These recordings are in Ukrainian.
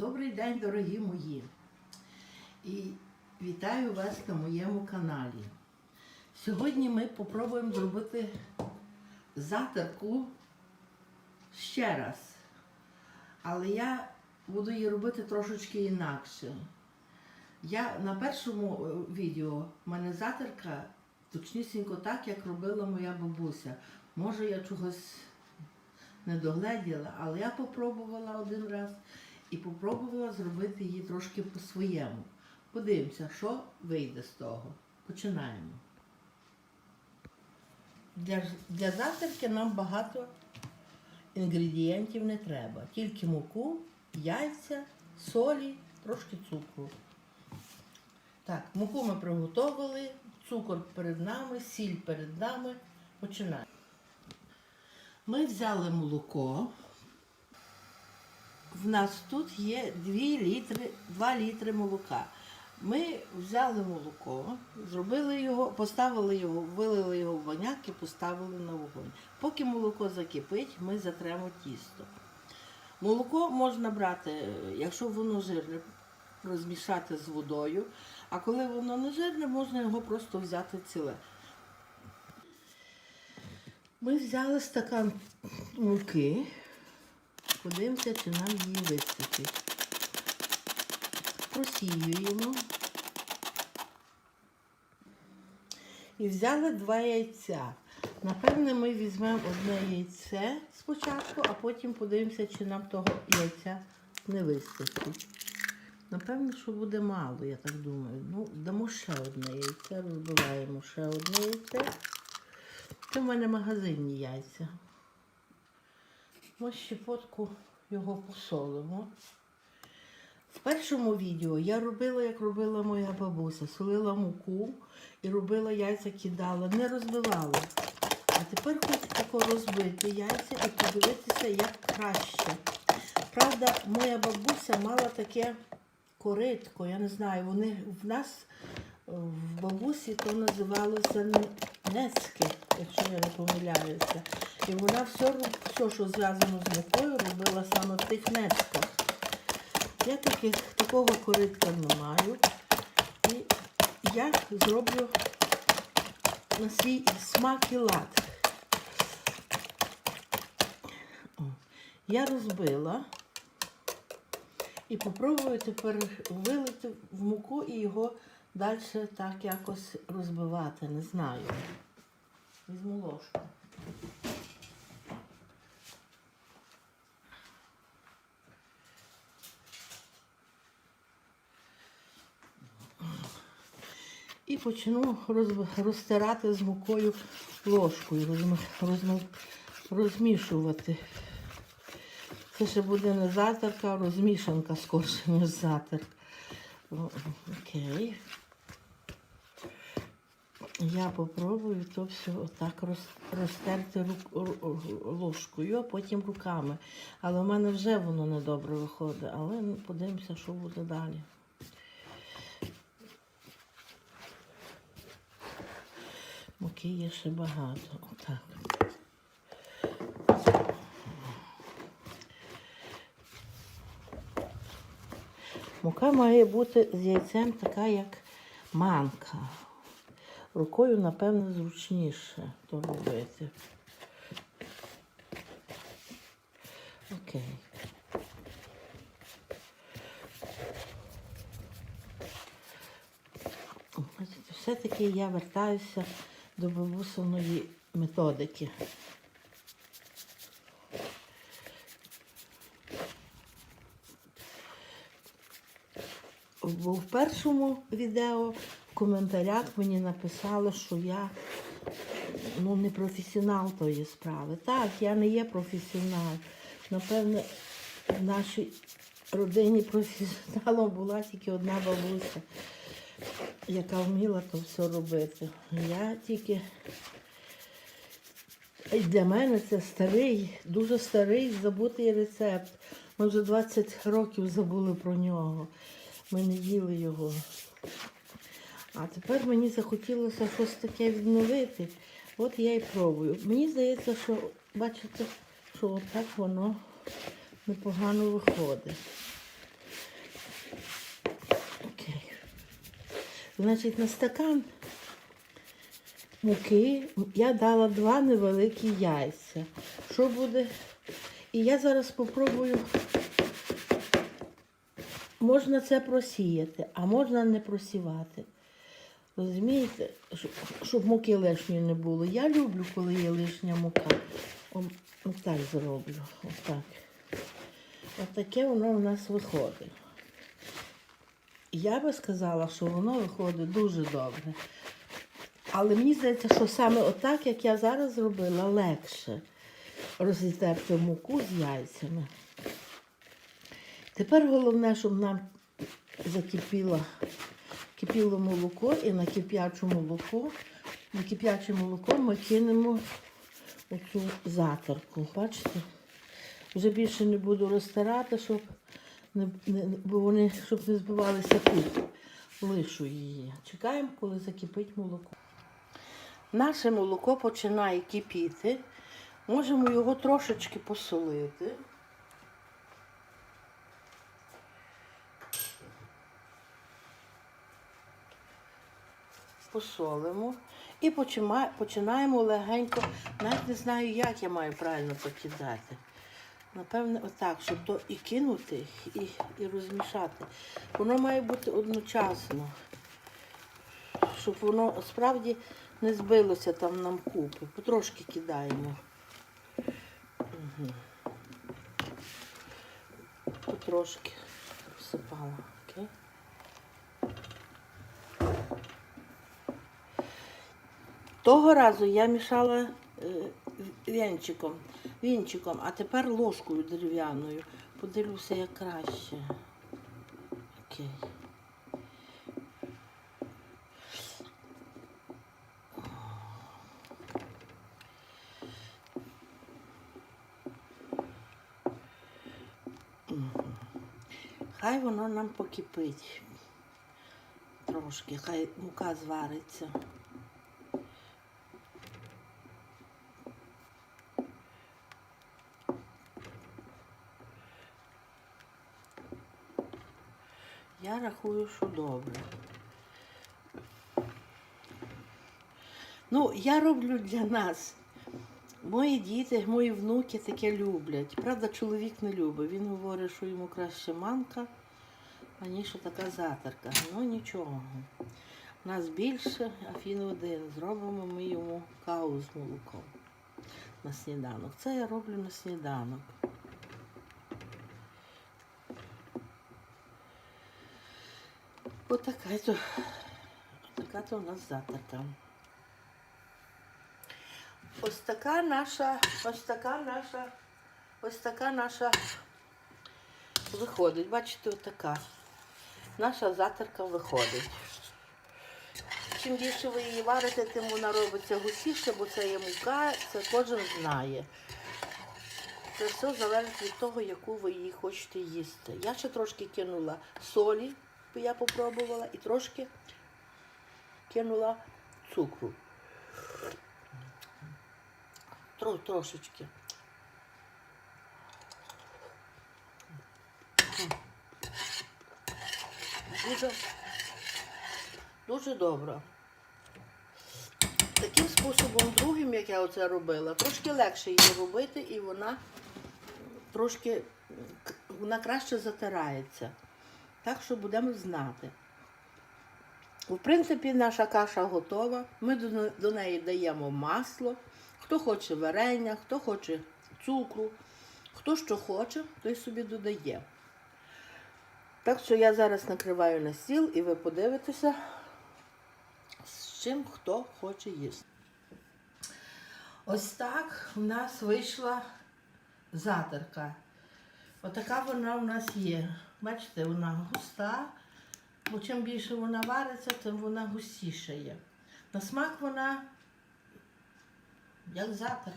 Добрий день, дорогі мої. І вітаю вас на моєму каналі. Сьогодні ми попробуємо зробити затирку ще раз. Але я буду її робити трошечки інакше. Я на першому е, відео в мене затирка точнісінько так, як робила моя бабуся. Може, я чогось не догледіла, але я попробувала один раз і попробувала зробити її трошки по-своєму. Подивимося, що вийде з того. Починаємо. Для, для затирки нам багато інгредієнтів не треба. Тільки муку, яйця, солі, трошки цукру. Так, муку ми приготували, цукор перед нами, сіль перед нами. Починаємо. Ми взяли молоко. В нас тут є 2 літри, 2 літри молока. Ми взяли молоко, зробили його, поставили його, вилили його в баняк і поставили на вогонь. Поки молоко закипить, ми затремо тісто. Молоко можна брати, якщо воно жирне, розмішати з водою, а коли воно не жирне, можна його просто взяти ціле. Ми взяли стакан муки. Подивимося, чи нам її вистачить. Просіюємо. І взяли два яйця. Напевне, ми візьмемо одне яйце спочатку, а потім подивимося, чи нам того яйця не вистачить. Напевно, що буде мало, я так думаю. Ну, дамо ще одне яйце, розбиваємо ще одне яйце. Це в мене магазинні яйця. Ось щепотку його посолимо. В першому відео я робила, як робила моя бабуся. Солила муку і робила яйця, кидала, не розбивала. А тепер хочу тако розбити яйця і подивитися, як краще. Правда, моя бабуся мала таке коритко, я не знаю, вони в нас е, в бабусі то називалося н- нецьки, якщо я не помиляюся. І вона все, все, що зв'язано з мукою, робила саме в тих нецьках. Я таких, такого коритка не маю. І я зроблю на свій смак і лад. Я розбила і попробую тепер вилити в муку і його далі так якось розбивати. Не знаю. Візьму ложку. І почну роз- розтирати з мукою ложкою, розм- розм- розмішувати. Це ще буде не затирка, а розмішанка скорше, ніж затирка. Окей. Я попробую то все отак роз- розтерти рук, ру- ру- ложкою, а потім руками. Але в мене вже воно недобре виходить. Але подивимося, що буде далі. Муки є ще багато. Отак. Мука має бути з яйцем така, як манка. Рукою, напевно, зручніше то робити. Окей. Все-таки я вертаюся до бабусиної методики. Бо в першому відео в коментарях мені написали, що я ну, не професіонал тої справи. Так, я не є професіонал. Напевне, в нашій родині професіоналом була тільки одна бабуся, яка вміла то все робити. Я тільки і для мене це старий, дуже старий забутий рецепт. Ми вже 20 років забули про нього. Ми не їли його. А тепер мені захотілося щось таке відновити. От я і пробую. Мені здається, що бачите, що отак воно непогано виходить. Значить, на стакан муки я дала два невеликі яйця. Що буде? І я зараз спробую. Можна це просіяти, а можна не просівати. Розумієте, щоб, муки лишньої не було. Я люблю, коли є лишня мука. О, Отак зроблю. Отак. Отаке воно у нас виходить. Я би сказала, що воно виходить дуже добре. Але мені здається, що саме отак, як я зараз зробила, легше розітерти муку з яйцями. Тепер головне, щоб нам закипіло кипіло молоко і на кип'ячу молоко. На кип'яче молоко ми кинемо оцю затерку. Бачите? Вже більше не буду розтирати, щоб не, не, бо вони, щоб не збивалися тут. Лишу її. Чекаємо, коли закипить молоко. Наше молоко починає кипіти. Можемо його трошечки посолити. посолимо і починаємо легенько. Навіть не знаю, як я маю правильно покидати. Напевне, отак, щоб то і кинути, і, і розмішати. Воно має бути одночасно, щоб воно справді не збилося там нам купи. Потрошки кидаємо. Угу. Потрошки всипала. Окей. Того разу я мішала е, вінчиком, а тепер ложкою дерев'яною. Подивлюся, як краще. Окей. Хай воно нам покипить трошки, хай мука звариться. Я рахую, що добре. Ну, я роблю для нас. Мої діти, мої внуки таке люблять. Правда, чоловік не любить. Він говорить, що йому краще манка, аніж така затерка. Ну нічого. Нас більше, а він один. Зробимо ми йому каву з молоком на сніданок. Це я роблю на сніданок. Отака то, така у нас затерка. Ось така наша, ось така наша, ось така наша виходить. Бачите, отака. Наша затерка виходить. Чим більше ви її варите, тим вона робиться густіше, бо це є мука, це кожен знає. Це все залежить від того, яку ви її хочете їсти. Я ще трошки кинула солі, я попробувала, і трошки кинула цукру. Тро, трошечки. Дуже, дуже добре. Таким способом другим, як я оце робила, трошки легше її робити, і вона трошки вона краще затирається. Так що будемо знати. В принципі, наша каша готова. Ми до, неї даємо масло. Хто хоче варення, хто хоче цукру, хто що хоче, той собі додає. Так що я зараз накриваю на стіл і ви подивитеся, з чим хто хоче їсти. Ось так у нас вийшла затерка. Отака вона у нас є. Бачите, вона густа, бо чим більше вона вариться, тим вона густіша є. На смак вона як затерка.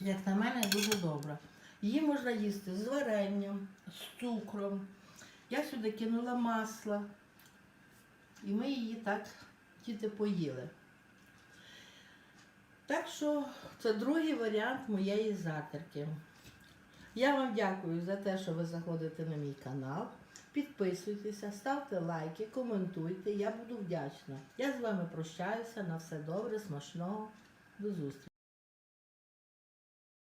Як на мене, дуже добра. Її можна їсти з варенням, з цукром. Я сюди кинула масло. І ми її так діти поїли. Так що це другий варіант моєї затерки. Я вам дякую за те, що ви заходите на мій канал. Підписуйтеся, ставте лайки, коментуйте. Я буду вдячна. Я з вами прощаюся. На все добре, смачного. До зустрічі.